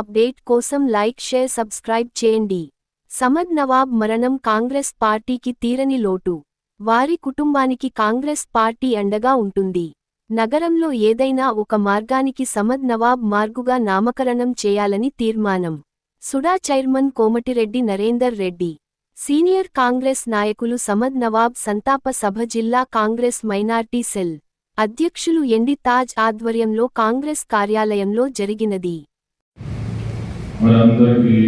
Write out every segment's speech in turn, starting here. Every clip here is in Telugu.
అప్డేట్ కోసం లైక్ షేర్ సబ్స్క్రైబ్ చేయండి. సమద్ నవాబ్ మరణం కాంగ్రెస్ పార్టీకి తీరని లోటు. వారి కుటుంబానికి కాంగ్రెస్ పార్టీ అండగా ఉంటుంది. నగరంలో ఏదైనా ఒక మార్గానికి సమద్ నవాబ్ మార్గుగా నామకరణం చేయాలని తీర్మానం. SUDA chairman Komatireddy Narender Reddy. Senior Congress నాయకులు సమద్ నవాబ్ సంతాప సభ జిల్లా కాంగ్రెస్ మైనార్టీ సెల్. అధ్యక్షులు ఎండి తాజ్ ఆధ్వర్యంలో కాంగ్రెస్ కార్యాలయంలో జరిగినది. మనందరికీ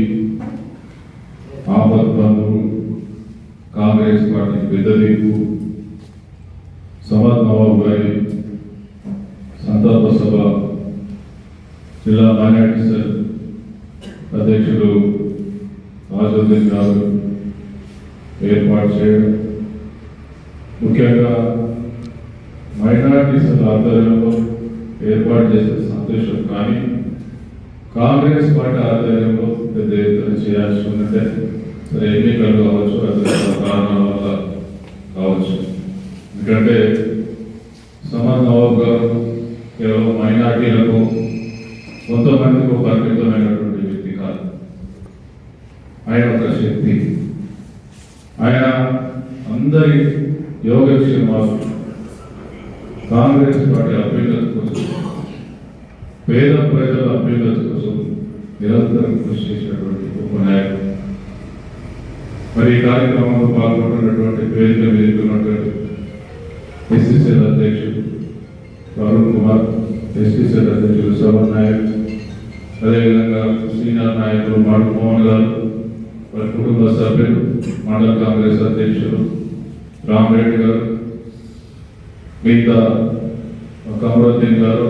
ఆపత్తాలు కాంగ్రెస్ పార్టీ పెద్దదిక్కు సమాజ్ నవాబ్ గారి సంతాప సభ జిల్లా మైనార్టీ సెల్ అధ్యక్షులు ఆజుద్దీన్ గారు ఏర్పాటు చేయడం. ముఖ్యంగా మైనార్టీ సెల్ ఆధ్వర్యంలో ఏర్పాటు చేసిన సంతోషం కానీ కాంగ్రెస్ పార్టీ ఆధ్వర్యంలో పెద్ద ఎత్తున చేయాల్సి ఉందంటే సరే ఎన్నికలు కావచ్చు కారణాల వల్ల కావచ్చు. ఎందుకంటే సమాజ్ అవగాహన కేవలం మైనార్టీలకు కొంతమందికి పరిమితమైనటువంటి వ్యక్తి కాదు. ఆయన ఒక శక్తి. ఆయన అందరి యోగక్షేమాలు కాంగ్రెస్ పార్టీ అభ్యర్థుల కోసం పేద ప్రజల అభ్యున్నతి కోసం నిరంతరం కృషి చేసినటువంటి ఒక నాయకుడు మరి ఈ కార్యక్రమంలో పాల్గొంటున్నటువంటి వేదిక మీద ఉన్నటువంటి ఎస్సీసీఎల్ అధ్యక్షుడు అరుణ్ కుమార్ ఎస్టీసీఎల్ అధ్యక్షుడు శవన్ నాయక్ అదేవిధంగా సీనియర్ నాయకులు మాడు మోహన్ గారు వారి కుటుంబ సభ్యులు మండల కాంగ్రెస్ అధ్యక్షులు రామరెడ్డి గారు మిగతా కమరుద్దీన్ గారు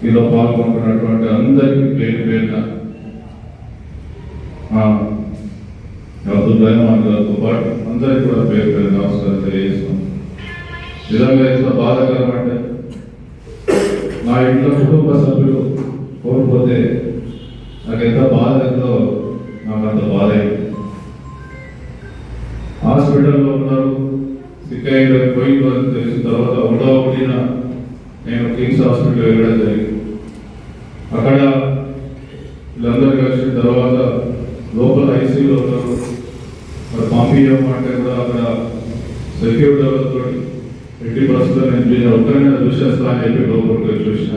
మీలో పాల్గొంటున్నటువంటి అందరికీ పేరు పేరున అబ్దుల్ రెహమాన్ గారితో పాటు అందరికీ కూడా పేరు పేరు నమస్కారం తెలియజేస్తున్నాం. నిజంగా ఎంత బాధాకరం అంటే నా ఇంట్లో కుటుంబ సభ్యులు కోల్పోతే నాకు ఎంత బాధ ఎంతో నాకు అంత బాధ అయింది హాస్పిటల్లో ఉన్నారు సిక్కయ్య పోయిందో అని తెలిసిన తర్వాత ఉండవ ఒకటిన నేను కిమ్స్ హాస్పిటల్ వెళ్ళడం జరిగింది. అక్కడ వీళ్ళందరూ కలిసిన తర్వాత లోపల ఐసీయూలో ఉన్నారు. మరి పంపించమంటే కూడా అక్కడ సెక్యూరిటీ వాళ్ళతో ఎట్టి పరిస్థితుల్లో నేను దీన్ని ఒక్కరైనా చూసేస్తా అని చెప్పి లోపలికి వెళ్ళి చూసిన.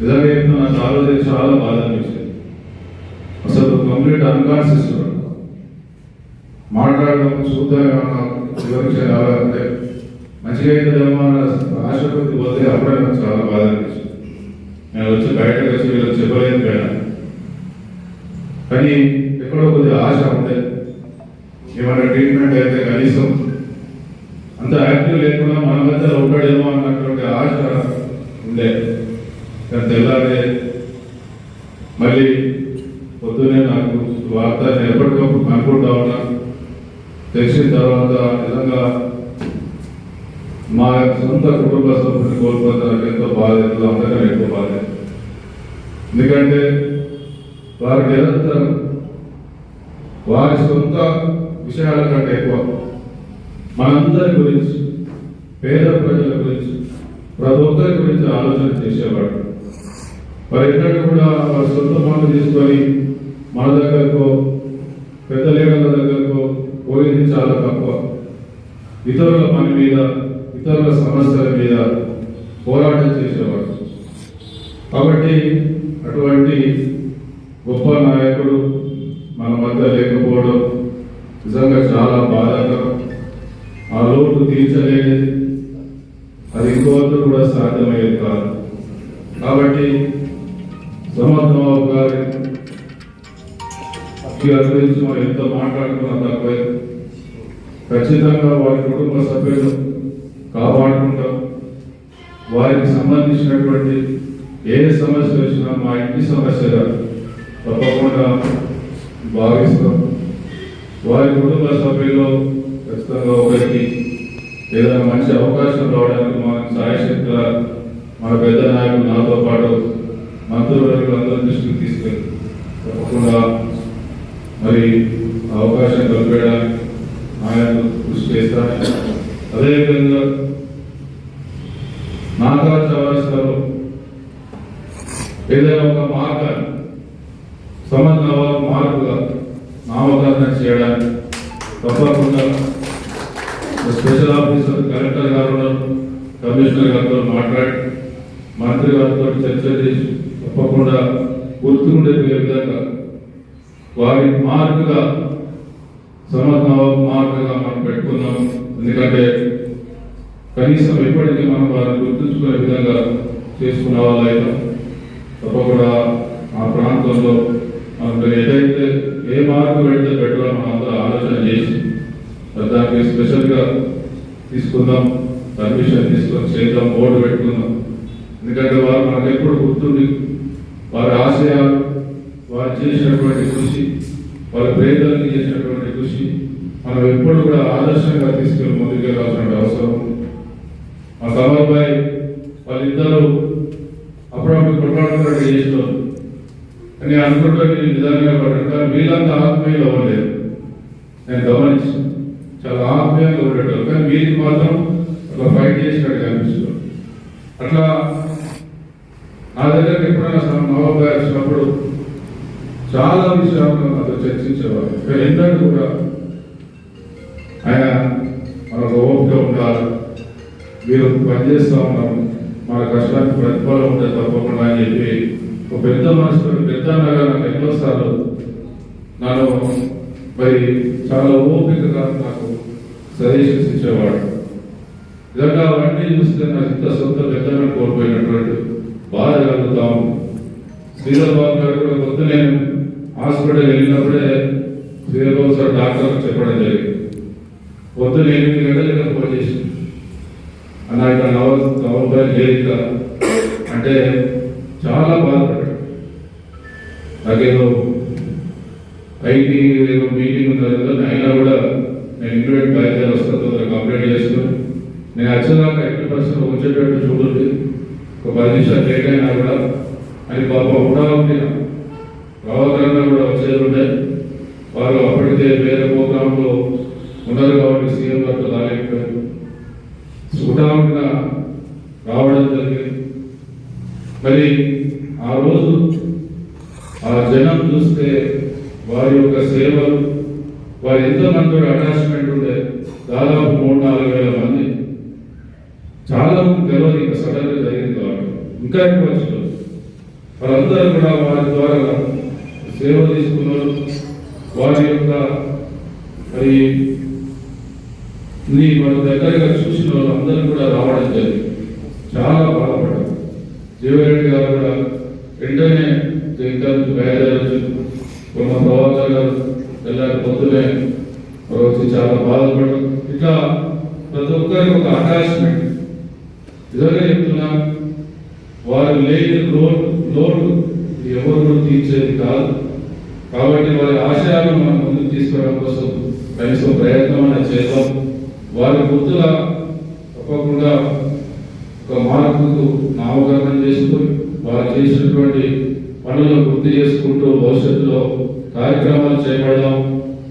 నిజంగా చెప్తున్నా నాకు చాలా బాధ అనిపించింది. అసలు కంప్లీట్ అన్కాన్షియస్ మాట్లాడడం చూద్దాం ఏమన్నా వివరించాలి అంటే మంచిగా అవుతుందేమో అన్న పోతే అప్పుడే నాకు చాలా బాధ అనిపించింది. నేను వచ్చి బయటకు వచ్చి వీళ్ళకి చెప్పలేదు పోయినా కానీ ఎక్కడో కొద్దిగా ఆశ ఉండే ఏమైనా ట్రీట్మెంట్ అయితే కనీసం అంత యాక్టివ్ లేకుండా మన మధ్య ఉంటాడేమో అన్నటువంటి ఆశ ఉండే. కానీ తెల్లారే మళ్ళీ పొద్దునే నాకు వార్త ఎప్పటికప్పుడు కనుక్కుంటా ఉన్నా. తెలిసిన తర్వాత నిజంగా మా సొంత కుటుంబ సభ్యులు కోల్పోతారు ఎంతో బాధ ఎంతో అంతకన్నా ఎక్కువ బాధ. ఎందుకంటే వారు నిరంతరం వారి సొంత విషయాల కంటే ఎక్కువ మనందరి గురించి పేద ప్రజల గురించి ప్రతి ఒక్కరి గురించి ఆలోచన చేసేవాడు వారు ఎక్కడ కూడా వారి సొంత పనులు తీసుకొని మన దగ్గరకో పెద్ద లేఖల దగ్గరకో పోయింది చాలా తక్కువ. ఇతరుల పని మీద సమస్యల మీద పోరాటం చేసేవాడు. కాబట్టి అటువంటి గొప్ప నాయకుడు మన మధ్య లేకపోవడం నిజంగా చాలా బాధాకరం. ఆ లోటు తీర్చలేని అది ఇంకోటి కూడా సాధ్యమయ్యేది కాదు. కాబట్టి సమర్థబాబు గారి గారి గురించి మనం ఎంత మాట్లాడుకున్నా తక్కువే ఖచ్చితంగా వారి కుటుంబ సభ్యులు కాపాడుకుంటాం. వారికి సంబంధించినటువంటి ఏ సమస్య వచ్చినా మా ఇంటి సమస్య తప్పకుండా భావిస్తాం. వారి కుటుంబ సభ్యుల్లో ఖచ్చితంగా ఒకరికి ఏదైనా మంచి అవకాశం రావడానికి మన సాయశక్తుల మన పెద్ద నాయకులు నాతో పాటు మంత్రివర్గులు అందరి దృష్టికి తీసుకెళ్ళి తప్పకుండా మరి అవకాశం కల్పించడానికి ఆయన కృషి చేస్తాను అదేవిధంగా నాగా చౌరస్తాలో ఏదైనా ఒక మార్గాన్ని సమన్వయ మార్పుగా నామకరణం చేయడానికి తప్పకుండా స్పెషల్ ఆఫీసర్ కలెక్టర్ గారు కమిషనర్ గారితో మాట్లాడి మంత్రి గారితో చర్చ చేసి తప్పకుండా గుర్తుండే విధంగా వారి మార్పుగా సమన్వయ మార్పుగా మనం పెట్టుకున్నాం. ఎందుకంటే కనీసం ఇప్పటికీ మనం వారిని గుర్తుంచుకునే విధంగా చేసుకున్న వాళ్ళు అయితే తప్పకుండా ఆ ప్రాంతంలో ఏదైతే ఏ మార్పు పెడితే బెటర్ మనం అందరూ ఆలోచన చేసి దానికి స్పెషల్గా తీసుకుందాం పర్మిషన్ తీసుకొని చేద్దాం బోర్డు పెట్టుకుందాం ఎందుకంటే వారు మనకు ఎప్పుడు గుర్తుంది వారి ఆశయాలు వారు చేసినటువంటి కృషి వారి పేదలకు చేసినటువంటి కృషి మనం ఎప్పుడు కూడా ఆదర్శంగా తీసుకెళ్ళి ముందుకెళ్ళాల్సిన అవసరం ఉంది. మా కమల్బాయ్ వాళ్ళిద్దరూ అప్పుడప్పుడు కొట్లాడుతున్నట్టు చేసినారు అని అనుకుంటే నిజంగా పడ్డాను వీళ్ళంతా ఆత్మీయులు అవ్వలేదు. నేను గమనించాను చాలా ఆత్మీయంగా ఉండేటోళ్ళు. కానీ వీరికి మాత్రం అట్లా ఫైట్ చేసినట్టు కనిపిస్తుంది. అట్లా నా దగ్గర ఎప్పుడైనా నవాబాయ్ వచ్చినప్పుడు చాలా విషయాలను నాతో చర్చించేవారు. కానీ కూడా పనిచేస్తూ ఉన్నాము. మన కష్టానికి ప్రతిఫలం ఉంటే తప్పకుండా అని చెప్పి ఒక పెద్ద మనసుతో పెద్ద అన్నగా నాకు ఎన్నోసార్లు నన్ను మరి చాలా ఓపికగా నాకు సజెషన్స్ ఇచ్చేవాడు. నిజంగా అవన్నీ చూస్తే నా ఇంత సొంత పెద్దలను కోల్పోయినటువంటి బాధ కలుగుతాము. శ్రీరబాబు గారు కూడా కొత్త నేను హాస్పిటల్ వెళ్ళినప్పుడే శ్రీరాబాబు సార్ డాక్టర్ చెప్పడం జరిగింది. పొద్దున ఎనిమిది గంటలకు ఫోన్ అన్న ఇక్కడ నవ నవంబర్ లేక అంటే చాలా బాధపడ్డాడు. నాకేదో ఐటీ ఏదో మీటింగ్ ఉంది కదా అయినా కూడా నేను ఇంటర్వ్యూ బయలుదేరి వస్తాను తొందరగా కంప్లీట్ చేసుకుని. నేను వచ్చేదాకా ఎయిటీ పర్సెంట్ వచ్చేటట్టు చూడండి ఒక పది నిమిషాలు లేట్ అయినా కూడా అది పాప కూడా ఉంది రావకరంగా కూడా వచ్చేది ఉండే వాళ్ళు అప్పటికే వేరే ప్రోగ్రాంలో ఉన్నారు కాబట్టి సీఎం గారితో రాలేకపోయారు సుటాముగా రావడం జరిగింది మరి ఆ రోజు ఆ జనం చూస్తే వారి యొక్క సేవలు వారి ఎంతమంది అటాచ్మెంట్ ఉండే దాదాపు మూడు నాలుగు వేల మంది. చాలా మంది తెలియదు ఇంకా సడన్గా జరిగింది కాబట్టి. ఇంకా ఎక్కువ వచ్చిన వాళ్ళందరూ కూడా వారి ద్వారా సేవ తీసుకున్నారు. వారి యొక్క మరి నీ మన దగ్గరగా చూసిన వాళ్ళందరూ కూడా రావడం జరిగింది. చాలా బాధపడ్డారు. జీవరెడ్డి గారు కూడా వెంటనే ఇక్కడ ప్రభాకర్ గారు వెళ్ళారు పొద్దునే వచ్చి చాలా బాధపడ్డారు. ఇట్లా ప్రతి ఒక్కరికి ఒక అటాచ్మెంట్ నిజంగా చెప్తున్నా వారు లేని లోన్ లోన్ ఎవరు తీర్చేది కాదు. కాబట్టి వారి ఆశయాలు మనం ముందుకు తీసుకురావడం కోసం కనీసం ప్రయత్నం అనేది చేద్దాం. వారి బుద్ధుల తప్పకుండా ఒక మార్పుకు నామకరణం చేసుకొని వారు చేసినటువంటి పనులను గుర్తు చేసుకుంటూ భవిష్యత్తులో కార్యక్రమాలు చేపడడం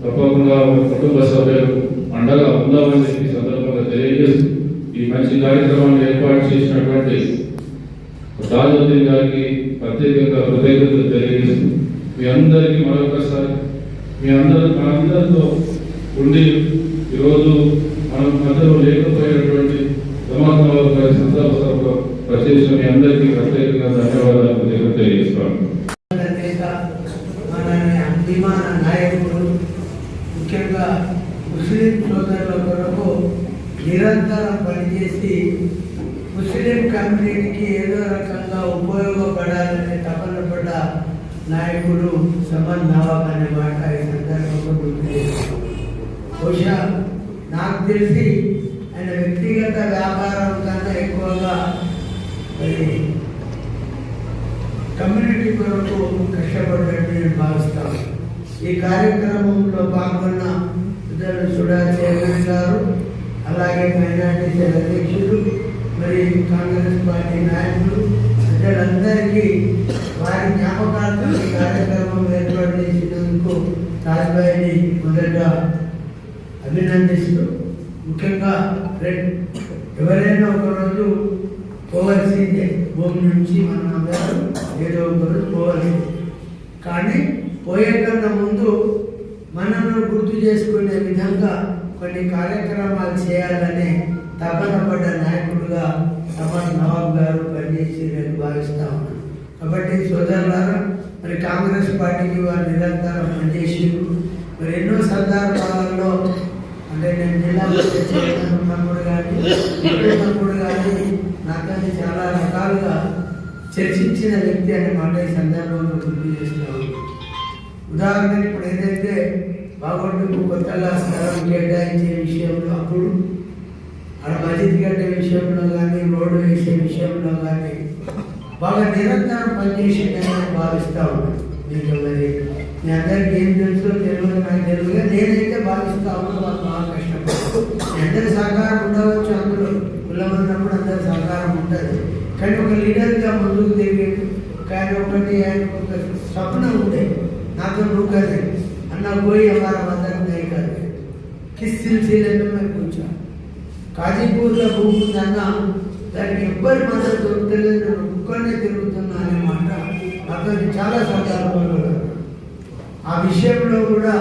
తప్పకుండా కుటుంబ సభ్యులు అండగా ఉందామని చెప్పి ఈ సందర్భంగా తెలియజేస్తూ ఈ మంచి కార్యక్రమాన్ని ఏర్పాటు చేసినటువంటి రాజోదయం గారికి ప్రత్యేకంగా కృతజ్ఞతలు తెలియజేస్తూ మీ అందరికీ మరొకసారి మీ అందరూ మనందరితో ఉండి ఈరోజు మనం మధ్యలో లేకపోయినటువంటి సమాజంలో సభలో సందర్భంలో మీ అందరికీ ప్రత్యేకంగా ధన్యవాదాలు తెలియజేస్తాను ముఖ్యంగా ముస్లిం సోదరుల కొరకు నిరంతరం పనిచేసి ముస్లిం కమ్యూనిటీకి ఏదో రకంగా ఉపయోగపడాలనే తపన పడ్డ నాయకుడు సమన్ నవాబ్ అనే మాట ఈ సందర్భంలో గుర్తు బహుశా నాకు తెలిసి ఆయన వ్యక్తిగత వ్యాపారం కన్నా ఎక్కువగా మరి కమ్యూనిటీ కొరకు కష్టపడ్డట్టు నేను భావిస్తాను. ఈ కార్యక్రమంలో పాల్గొన్న ఇద్దరు సుడా చైర్మన్ గారు అలాగే మైనార్టీ అధ్యక్షులు మరి కాంగ్రెస్ పార్టీ నాయకులు ప్రజలందరికీ వారి జ్ఞాపకార్థం ఈ కార్యక్రమం ఏర్పాటు చేసినందుకు రాజ్బాయిని మొదట అభినందిస్తూ ముఖ్యంగా ఎవరైనా ఒకరోజు పోవలసిందే భూమి నుంచి మనం అందరం ఏదో ఒక రోజు పోవాల్సిందే కానీ పోయే కన్నా ముందు మనను గుర్తు చేసుకునే విధంగా కొన్ని కార్యక్రమాలు చేయాలనే తపన పడ్డ నాయకుడుగా సమర్ నవాబ్ గారు పనిచేసి భావిస్తా ఉన్నాను కాబట్టి సోదరులారా మరి కాంగ్రెస్ పార్టీకి వారు నిరంతరం పనిచేసి మరి ఎన్నో సందర్భాలలో అంటే నేను కానీ కానీ నాకు చాలా రకాలుగా చర్చించిన వ్యక్తి అనే మాట ఈ సందర్భంలో గుర్తు చేస్తున్నాను ఉదాహరణకి ఇప్పుడు ఏదైతే బాగొట్టుకు కొత్త స్థలం కేటాయించే విషయంలో అప్పుడు ఆడ మసీద్ కట్టే విషయంలో కానీ రోడ్డు వేసే విషయంలో కానీ బాగా నిరంతరం పనిచేసిందని నేను భావిస్తా ఉన్నాను. మీకు మరి మీ అందరికీ ఏం తెలుసో తెలియదు నాకు తెలియదు నేనే భావిస్తా ఉన్నాను వాళ్ళు బాగా కష్టపడతారు మీ అందరి సహకారం ఉండవచ్చు అందులో కులం ఉన్నప్పుడు అందరి సహకారం ఉంటుంది కానీ ఒక లీడర్గా ముందుకు దిగాడు కానీ ఒకటి ఆయన ఒక స్వప్నం ఉండే నాతో నువ్వు అన్న పోయి అమ్మారా అందరం కాదు కిస్ మేము కూర్చోం. కాజీపూర్లో భూమి ఉందన్న దానికి ఎవ్వరి మాత్రం దొరకలేదు. నేను ఒక్కనే తిరుగుతున్నా అనే మాట అతను చాలా సందర్భాలు ఆ విషయంలో కూడా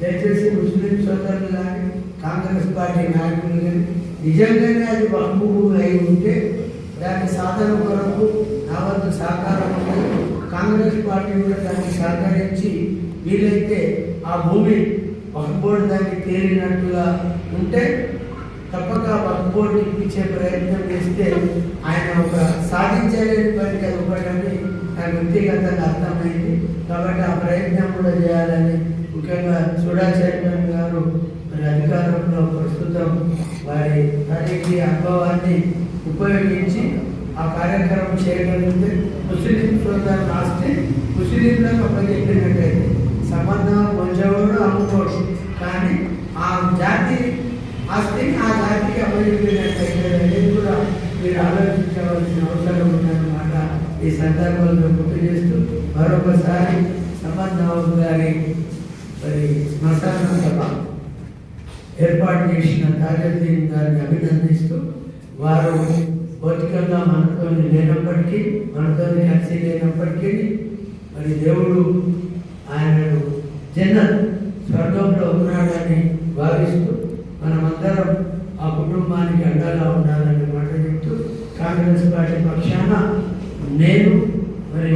దయచేసి ముస్లిం సోదరులు కానీ కాంగ్రెస్ పార్టీ నాయకులు కానీ నిజంగానే అది భూమి అయి ఉంటే దాని సాధన కొరకు నా వద్ద సహకారం ఉంది కాంగ్రెస్ పార్టీ కూడా దాన్ని సహకరించి వీలైతే ఆ భూమి వక్ఫ్ బోర్డు దాన్ని తేలినట్టుగా ఉంటే తప్పక వక్ఫ్ బోర్డు ఇప్పించే ప్రయత్నం చేస్తే ఆయన ఒక సాధించలేని పని అది నాకు వ్యక్తిగతంగా అర్థమైంది. కాబట్టి ఆ ప్రయత్నం కూడా చేయాలని ముఖ్యంగా సుడా చైర్మన్ గారు. మరి అధికారంలో ప్రస్తుతం వారి పనికి అనుభవాన్ని ఉపయోగించి ఆ కార్యక్రమం చేయగలిగితే ముస్లిం సోదరులు ఆస్తి ముస్లింలకు అప్పచెప్పినట్టయితే సంబంధం కొంచెంలో అమ్ముకోడు. కానీ ఆ జాతి ఆస్తిని ఆ జాతికి అప్పచెప్పినట్టయితే అనేది కూడా మీరు ఆలోచించవలసిన అవసరం ఉందన్నమాట. ఈ సందర్భంలో గుర్తు చేస్తూ మరొకసారి సంబంధం గారి మరి శ్మశాన సభ ఏర్పాటు చేసిన తాజద్దీన్ గారిని అభినందిస్తూ వారు భౌతికంగా మనతో లేనప్పటికీ మనతో కలిసి లేనప్పటికీ మరి దేవుడు ఆయనను జన స్వర్గంలో ఉన్నాడని భావిస్తూ మనమందరం ఆ కుటుంబానికి అండగా ఉండాలని మాట చెప్తూ కాంగ్రెస్ పార్టీ పక్షాన నేను మరి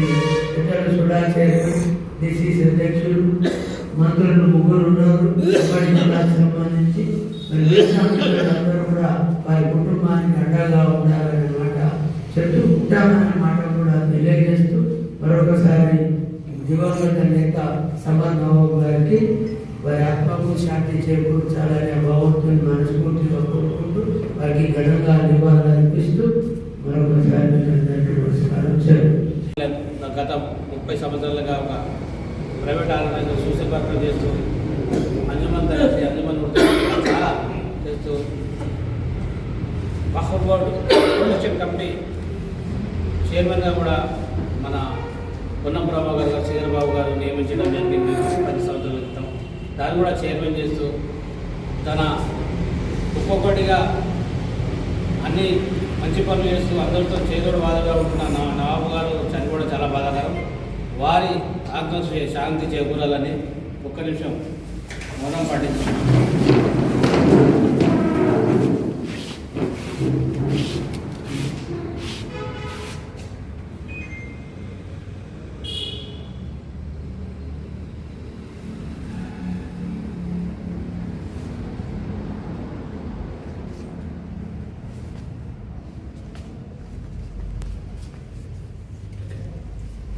ఇతర సుడా చైర్మన్ డిసిసి అధ్యక్షులు మంత్రులు ముగ్గురు ఉన్నారు. సంబంధించి కూడా వారి కుటుంబానికి అండగా ఉండాలనే మాట చెప్తూ ఉంటామనే మాట కూడా తెలియజేస్తూ మరొకసారి దివంగత నేత సమర్బాబు గారికి వారి ఆత్మకు శాంతి చేకూర్చాలనే భగవంతుని మనస్ఫూర్తిగా కోరుకుంటూ వారికి ఘనంగా నివాళులు అర్పిస్తూ మరొకసారి నమస్కారం. గత ముప్పై సంవత్సరాలుగా ఒక ప్రైవేట్ ఆర్గనైజర్ సోషల్ వర్క్ చేస్తూ అంజమన్ తరఫీ అంజమన్ చాలా చేస్తూ బహర్ బోర్డ్ ప్రొడక్షన్ కమిటీ చైర్మన్గా కూడా మన పొన్నంరావు గారు చంద్రబాబు గారు నియమించడం జరిగింది పది సంవత్సరాల క్రితం. దాన్ని కూడా చైర్మన్ చేస్తూ తన ఒక్కొక్కటిగా అన్ని మంచి పనులు చేస్తూ అందరితో చేదోడు బాధగా ఉంటున్న నా- నవాబు గారు చనిపోవడం చాలా బాధాకరం. వారి ఆత్మ శాంతి చేకూరాలని ఒక్క నిమిషం మౌనం పాటించాం.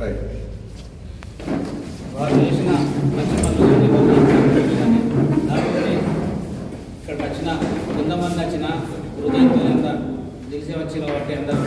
రైట్ వారు చేసిన మంచి పనులు కానీ మంచి ఇక్కడికి వచ్చిన కొంతమంది వచ్చిన హృదయంతో ఎంత దిగిసి వచ్చిన వాటి అందరూ